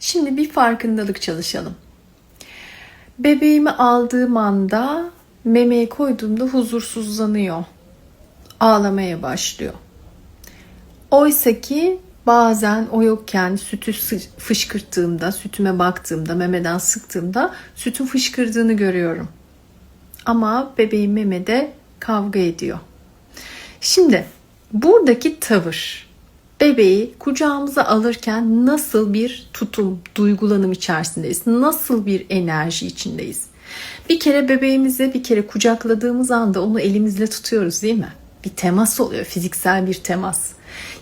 Şimdi bir farkındalık çalışalım. Bebeğimi aldığım anda memeye koyduğumda huzursuzlanıyor. Ağlamaya başlıyor. Oysa ki bazen o yokken sütü fışkırttığımda, sütüme baktığımda, memeden sıktığımda sütün fışkırdığını görüyorum. Ama bebeğim memede kavga ediyor. Şimdi buradaki tavır bebeği kucağımıza alırken nasıl bir tutum, duygulanım içerisindeyiz? Nasıl bir enerji içindeyiz? Bir kere bebeğimizi bir kere kucakladığımız anda onu elimizle tutuyoruz değil mi? Bir temas oluyor, fiziksel bir temas.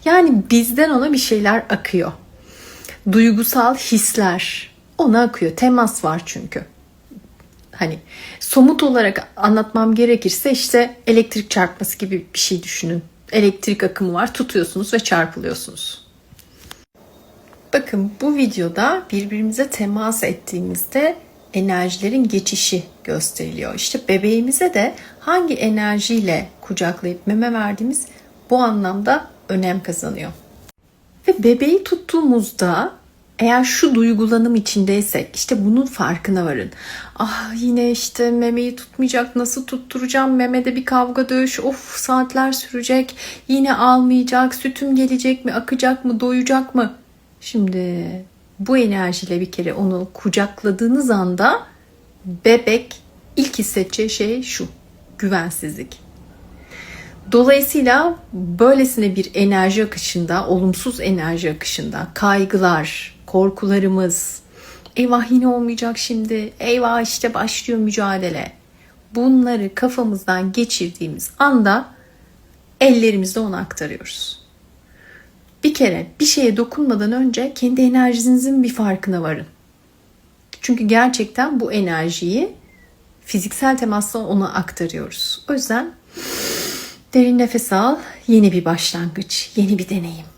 Yani bizden ona bir şeyler akıyor. Duygusal hisler ona akıyor. Temas var çünkü hani somut olarak anlatmam gerekirse işte elektrik çarpması gibi bir şey düşünün. Elektrik akımı var, tutuyorsunuz ve çarpılıyorsunuz. Bakın bu videoda birbirimize temas ettiğimizde enerjilerin geçişi gösteriliyor. İşte bebeğimize de hangi enerjiyle kucaklayıp meme verdiğimiz bu anlamda önem kazanıyor. Ve bebeği tuttuğumuzda eğer şu duygulanım içindeysek işte bunun farkına varın. Ah yine işte memeyi tutmayacak nasıl tutturacağım memede bir kavga dövüş of saatler sürecek yine almayacak sütüm gelecek mi akacak mı doyacak mı? Şimdi bu enerjiyle bir kere onu kucakladığınız anda bebek ilk hissedeceği şey şu güvensizlik. Dolayısıyla böylesine bir enerji akışında, olumsuz enerji akışında kaygılar, korkularımız, eyvah yine olmayacak şimdi, eyvah işte başlıyor mücadele. Bunları kafamızdan geçirdiğimiz anda ellerimizle onu aktarıyoruz. Bir kere bir şeye dokunmadan önce kendi enerjinizin bir farkına varın. Çünkü gerçekten bu enerjiyi fiziksel temasla ona aktarıyoruz. O yüzden Derin nefes al. Yeni bir başlangıç, yeni bir deneyim.